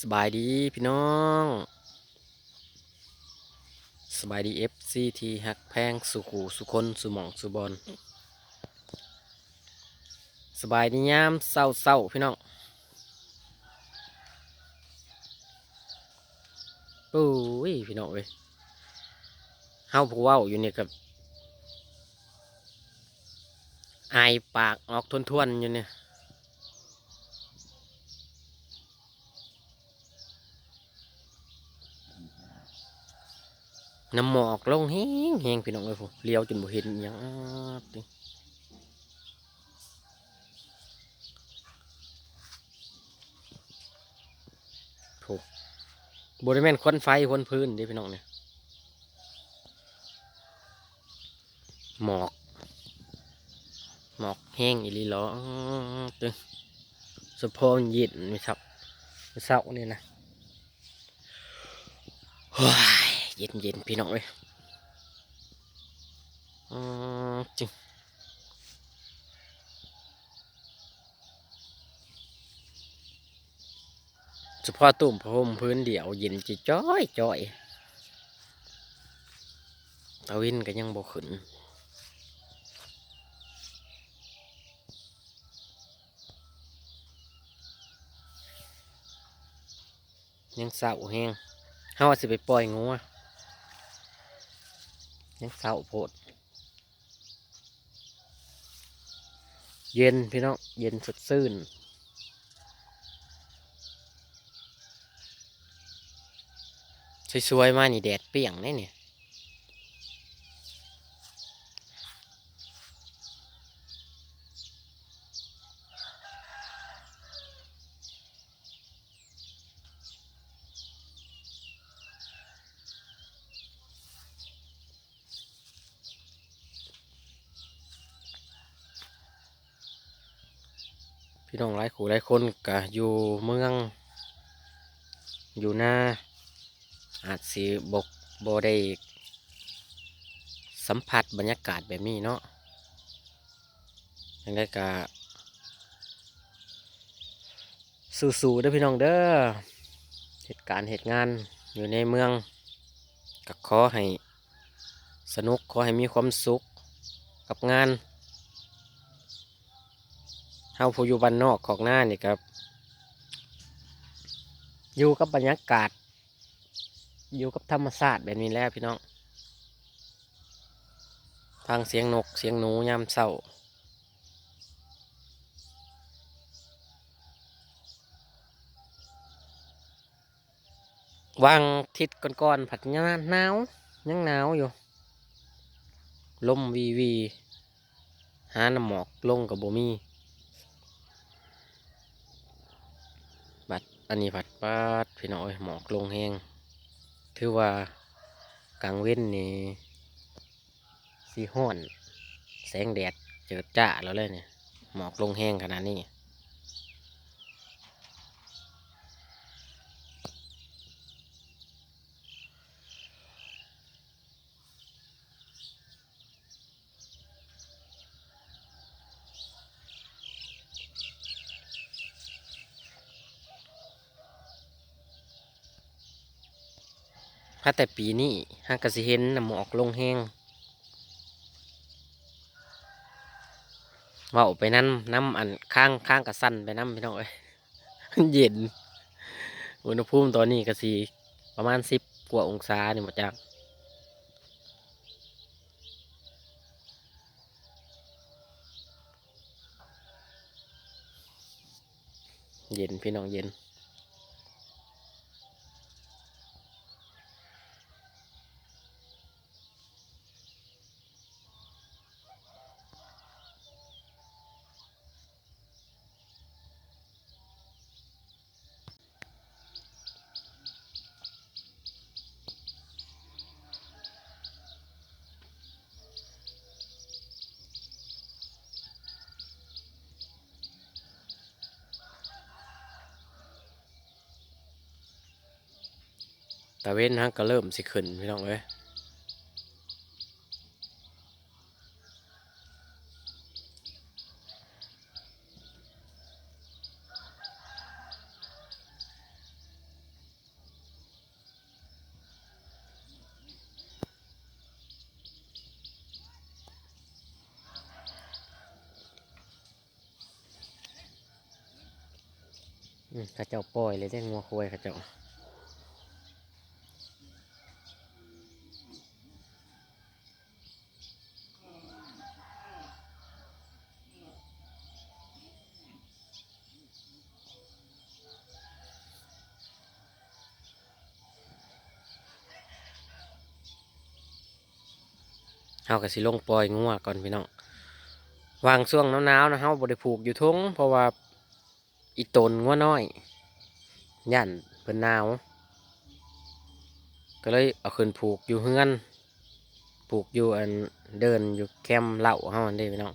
สบายดีพี่น้อง สบายดีเอฟซีทีฮักแพงสุขูสุคนสุหมองสุบอลสบายดียามเศร้าเศร้าพี่น้องโอ้ยพี่น้องเว้ยเฮาผู้ว้าอยู่เนี่ยกับไอปากออกทวนๆอยู่เนี่ย น้ำหมอกลงแห้งแห้งพี่น้องเอ้ยผมเลี้ยวจนบ่เห็นหยังติถูกบริเวณควันไฟควันพื้นดิพี่น้องเนี่ยหมอกหมอกแห้งอีหลีหรอตึงสะโพนเย็นไม่ทับไม่เศร้านี่นะ เย็นเย็นพี่น้องเอ้ยอืมจริงเฉพาะตุ่มพรมพื้นเดี่ยวเย็นจะจ้อยจ้อยตะวินก็ยังบ่ขึ้นยังเศร้าแห้งเฮาว่าสิไปปล่อยงัว ยังเศร้าโพด เย็นพี่น้อง เย็นสดชื่นสวยๆมานี่แดดเปรี้ยงแน่เนี่ย พี่น้องหลายขู่หลายคนก็อยู่เมือง อยู่หน้าอาจสิบกบได้สัมผัสบรรยากาศแบบนี้เนาะยังได้ก็สู้ๆเด้อพี่น้องเด้อเหตุการณ์เหตุงานอยู่ในเมืองก็ขอให้สนุกขอให้มีความสุขกับงาน เฮาผู้อยู่บ้านนอกของหน้านี่ครับ อยู่กับบรรยากาศ อยู่กับธรรมชาติแบบนี้แล้วพี่น้องฟังเสียงนกเสียงหนูยามเศร้าวางทิศก่อนๆผัดยังหนาวยังหนาวอยู่ลมวีวี หาน้ำหมอกลงกับโบมี บัด อันนี้ผัดปาดพี่น้อยหมอกลงแห้งถือว่ากลางเว้นนี่สีห้อน แสงแดดเจิดจ้าแล้วเลยเนี่ยหมอกลงแห้งขนาดนี้าแต่ปีนี้หากกสิเห็นน้ำหมอกลงแห้งเว่าไปนั่นน้ำอันข้างข้างกระสั้นไปน้ำพี่น้องเอ้ยเย็น อุณหภูมิตอนนี้ก็สีประมาณสิบกว่าองศานี่หมดจ้าเย็นพี่น้องเย็น เว้นฮะก็เริ่มสิขึ้นพี่น้องเอ้ยข้าเจ้าปล่อยเลยได้งัวควยข้าเจ้า เฮาก็สิลงปล่อยงัวก่อนพี่น้องวางช่วงหนาวๆนะเฮาบ่ได้ผูกอยู่ทงเพราะว่าอีตนงัวน้อยย่านเพิ่นหนาว ก็เลยเอาขึ้นผูกอยู่เฮือน ผูกอยู่อันเดินอยู่แคมเหล้าเฮาอันเด้พี่น้อง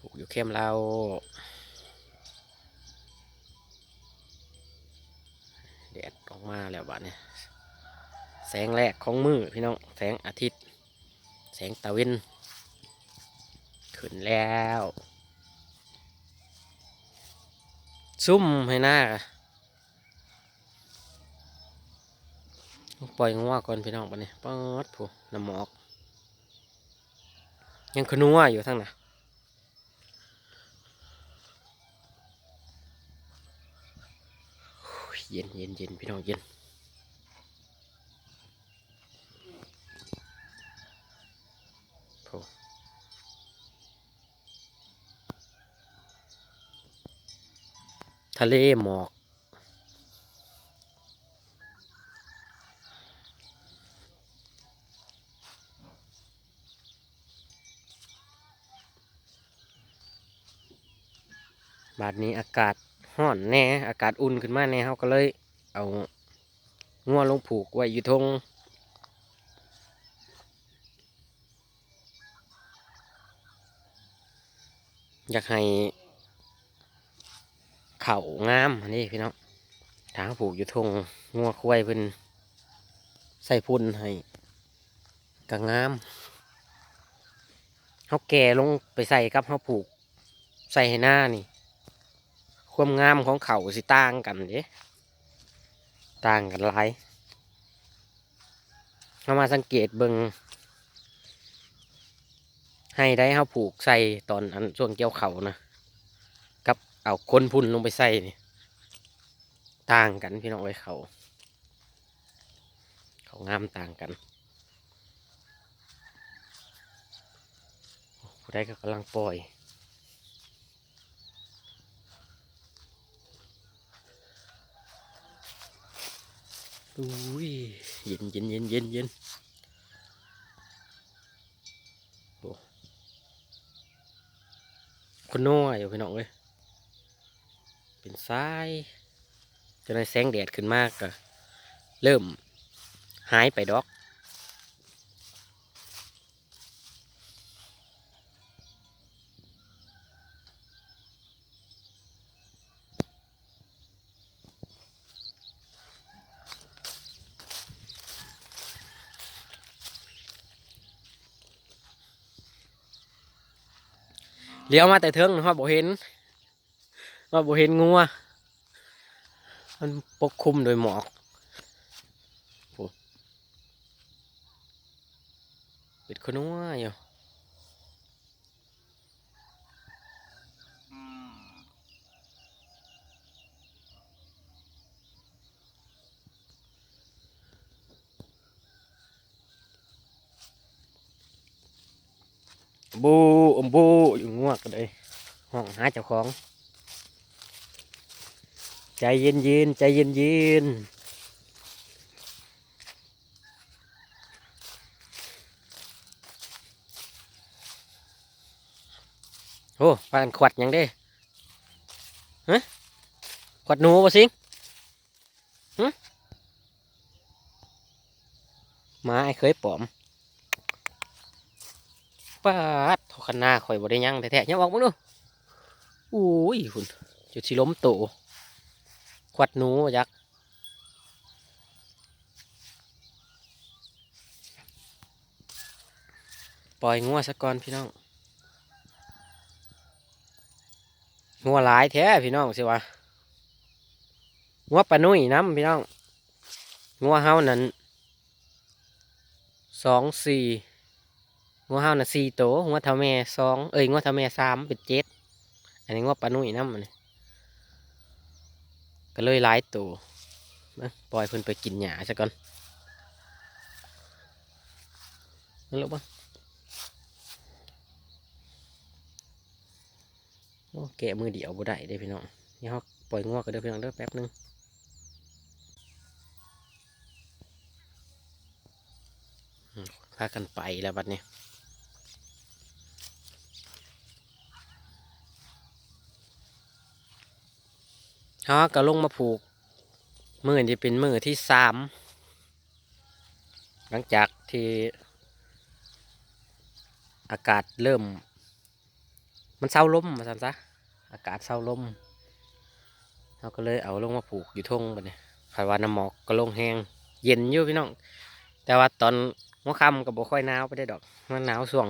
ผูกอยู่แคมเหล้าแดดออกมาแล้วบัดนี้แสงแรกของมือพี่น้องแสงอาทิตย์ งตะเวนขึ้นแล้ว ซุ่มให้หน้าปล่อยงัวก่อนพี่น้องปะเนี่ยป๊อดผู้น้ำหมอก ยังขนัวอยู่ทั้งน่ะเย็นเย็นเย็นพี่น้องเย็นะเลหมอก บาดนี้อากาศร้อนแน่ อากาศอุ่นขึ้นมาแน่เขาก็เลยเอางัวลงผูกไว้อยู่ทงอยากให้ เข่างามนนี้พี่น้องทางผูกอยู่ทงงัวควายเพิ่นใส่พุ่นให้ก็งามเขาแก่ลงไปใส่กับเขาผูก ใส่ให้หน้านี่ ความงามของเขาสิต่างกันเด้ต่างกันหลายเรามาสังเกตเบิงให้ได้เขาผูกใส่ตอนอันช่วงเกี่ยวเขานะ เอาคนพุ่นลงไปใส่นี่ต่างกันพี่น้องไว้เขา เขางามต่างกันผู้ใดก็กำลังปล่อยอุ้ยเย็นเย็นเย็นเย็นเย็นคนน้อยอยู่พี่น้องเว้ย นทรายจนได้แสงแดดขึ้นมากก็เริ่มหายไปดอกเลี้ยวมาแต่เทิงว่าบ่เห็น ว่าบ่เห็นงัวมันปกคลุมโดยหมอกโอ้เป็ดขนัวอยู่บูอมบูอยู่งัวกันเลยห้องหาเจ้าของ ใจเย็นเย็นใจเย็นเย็นโอ้ปานขวัดยังเด้ฮะขวัดหนูบ่สิงฮะมาไอ้เคยปลอมปาดทอคันหน้าข่อยบ่ได้ยังแท้ๆยังออกมึงดูอุ้ยคุณจุดสิล้มโต ขวัดหนูยักษ์ปล่อยงัวสักก่อนพี่น้องงัวหลายแท้พี่น้องสิวะงัวปลานุ่ยน้ำพี่น้องงัวเฮานั้นสองสี่งัวเฮานั้นสี่โตวงัวเท่าแม่สองเอ้ยงัวเท่าแม่สามเป็นเจ็ดอันนี้งัวปลานุ่ยน้ำอันนี้ ก็เลยหลายตัวนะปล่อยเพิ่นไปกินหญ้าซะก่อนนั่นลูกบ้างโอ้แกะมือเดียวบ่ได้เด้พี่น้องนี่เขาปล่อยงวกกันเด้อพี่น้องเด้อแป๊บนึงพากันไปแล้วบัดนี้ เขาก็ลงมาผูกมือที่เป็นมือที่สามหลังจากที่อากาศเริ่ม มันเศร้าลมมาสันซะอากาศเศร้าลมเราก็เลยเอาลงมาผูกอยู่ทงบัดนี้คอยว่าน้ำหมอกก็ลงแห้งเย็นอยู่พี่น้อง แต่ว่าตอนหัวค่ำก็บ่ค่อยหนาวไปได้ดอก มันหนาวช่วง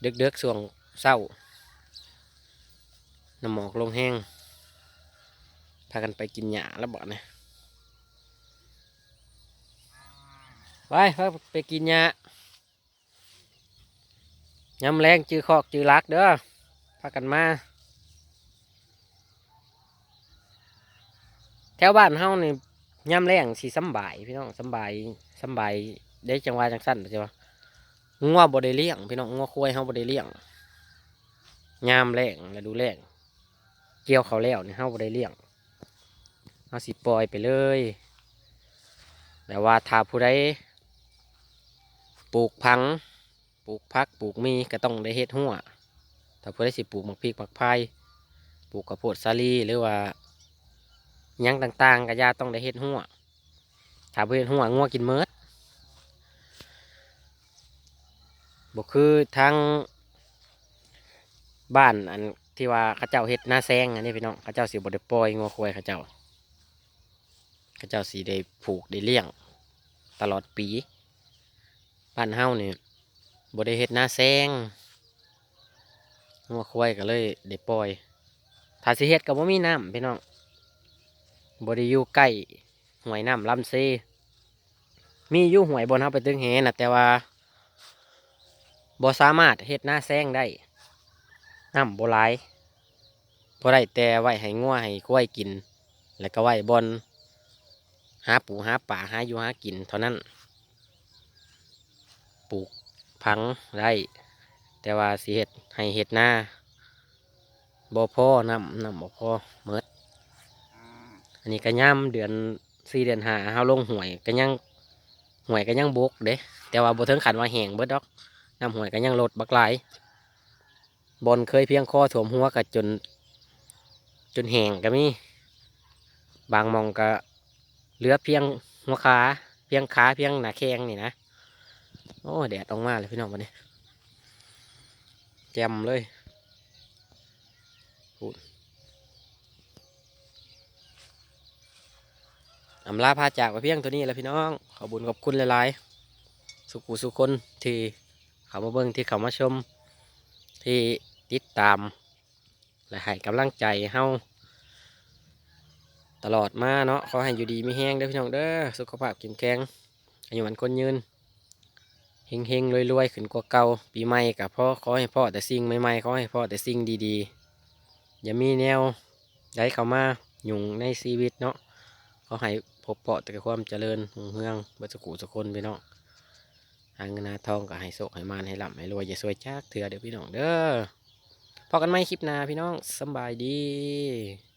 เดึกๆช่วงเศร้าน้ำหมอกลงแห้ง พากันไปกินหญ้าแล้วบ่เนี่ยไปพาไปกินหญ้ายำแรงจือคอกจือลักเด้อพากันมา แถวบ้านเฮานี่ยำแรงสิสำบายพี่น้องสำบายสำบายได้จังหวะจังสั้นใช่ปะงัวบ่ได้เลี้ยงพี่น้องงัวควายเฮาบ่ได้เลี้ยงยามแรงและดูแรงเกี่ยวเขาแล้วนี่เฮาบ่ได้เลี้ยง เอาสิปล่อยไปเลย แต่ว่าถ้าผู้ใดปลูกพัง ปลูกพัก ปลูกมีก็ต้องได้เฮ็ดหัว ถ้าผู้ใดสิปลูกมักพริกมักพายปลูกกระโพดสาลีหรือว่ายังต่างๆก็อยาต้องได้เฮ็ดหัวถ้าบ่เฮ็ดหัวงัวกินเมิดบ่คือทางบ้านอันที่ว่าเขาเจ้าเฮ็ดหน้าแซงอันนี้พี่น้องเขาเจ้าสิบ่ได้ปล่อยงัวควายเขาเจ้า เขาเจ้าสีได้ผูกได้เลี้ยง ตลอดปีบ้านเฮาเนี่ยบ่ได้เฮ็ดหน้าแซงงัวควายก็เลยได้ปล่อยถ้าสิเฮ็ดก็บ่มีน้ำพี่น้องบ่ได้อยู่ใกล้ห้วยน้ำลำเซมีอยู่ห้วยบนเฮาไปตึงแหนะแต่ว่าบ่สามารถเฮ็ดหน้าแซงได้น้ำบ่หลายบ่ได้แต่ไว้ให้งัวให้ควายกิน แล้วก็ไว้บน หาปูหาป่าหาอยู่หากินเท่านั้น ปลูกพังได้ แต่ว่าสิเห็ดให้เห็ดหน้าบ่พ่อน้ำน้ำบ่พ่อเมดอันนี้ก็ย่ำเดือนสี่เดือนหาเฮาลงหวยก็ยังหวยก็ยังบกเด้แต่ว่าบ่ถึงขันว่าแห้งเบิดดอกน้ำหวยก็ยังลดบักไหลบอนเคยเพียงคอถ่วมหัวก็จน จนแห้งก็มีบางมองก็ เหลือเพียงหัวขา เพียงขาเพียงหนาแข้งนี่นะ โอ้แดดออกมาเลยพี่น้องวันนี้แจ่มเลยพูดอำลาพาจากไปเพียงตัวนี้แหล้วพี่น้อง ขอบุญขอบคุณหลายๆ สุขุสุคนที่เขามาเบิ่งที่เขามาชม ที่ติดตาม และให้กำลังใจเฮา ตลอดมาเนาะขอให้อยู่ดีไม่แห้งเด้อพี่น้องเด้อสุขภาพแข็งแรงอายุมันคนยืนเฮงเฮงรวยรวยๆขึ้นกว่าเก่าปีใหม่กับพ่อขอให้พ่อแต่สิ่งใหม่ๆขอให้พ่อแต่สิ่งดีๆ อย่ามีแนวได้เข้ามายุ่งในชีวิตเนาะขอให้พบเปาะแต่ความเจริญรุ่งเรืองบัสกุสกคนพี่น้องหาเงินหาทองก็ให้โชคให้มานให้ร่ำให้รวยอย่าสวยจากเถื่อเด้อพี่น้องเด้อพอกันไหมคลิปหน้าพี่น้องสบายดี